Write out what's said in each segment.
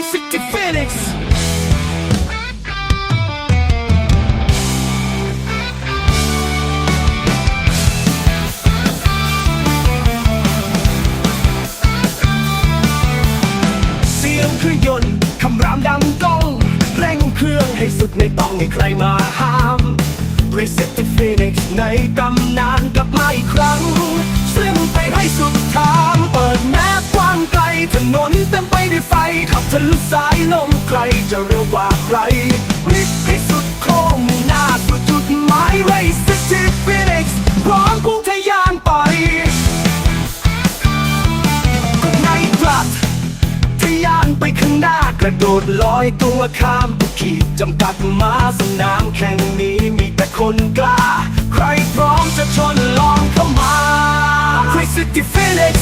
Great City Phoenix เสียงเครื่องยนต์คำรามดังก้องเร่งเครื่องให้สุดไม่ต้องให้ใครมาห้าม Reset the Phoenix ในตำนานกลับมาอีกครั้ง ด้วยไฟขับทะลุสายลมใครจะเร็วกว่าใครรีบให้สุดโค้งมุ่งหน้าสู่จุดหมาย Reset the Phoenix พร้อมพุ่งทะยานไปกดในกลัดทะยานไปข้างหน้ากระโดดลอยตัวข้ามทุกขีดจำกัดมาสนามแข่งนี้มีแต่คนกล้า ใครพร้อมจะชนลองเข้ามา Crazy Phoenix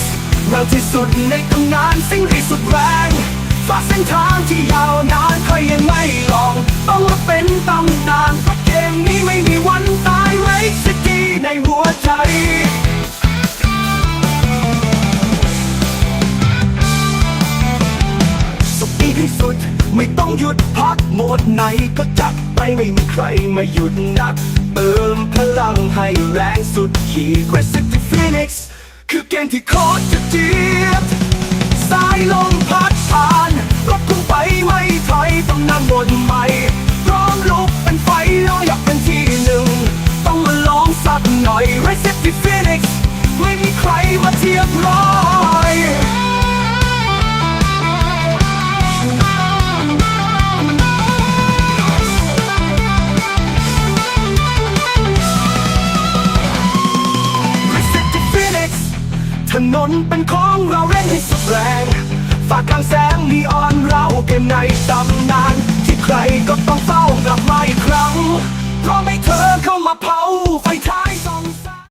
เราที่สุดในตำนานสิ่งที่สุดแรงฝ่าเส้นทางที่ยาวนานใครยังไม่ลอง ต้องมาเป็นตำนานเพราะเกมนี้ไม่มีวันตาย Race City ในหัวใจสุดดีที่สุดไม่ต้องหยุดพักหมดไหนก็จัดไปไม่มีใครมาหยุดนัก เติมพลังให้แรงสุดขีด g r a c i t y Phoenix คือเกมที่โคตรจะเจี๊ยบสายลมพัดผ่านรถพุ่งไปไม่ถอยต้องนำบนใหม่พร้อมลุกเป็นไฟแล้วอยากเป็นที่หนึ่ง ต้องมาลองสักหน่อย r e c i p e Phoenix ไม่มีใครมาเทียบร้อ นเป็นของเราเร่งให้สุดแรง ฝากกลางแสงนีออนเรา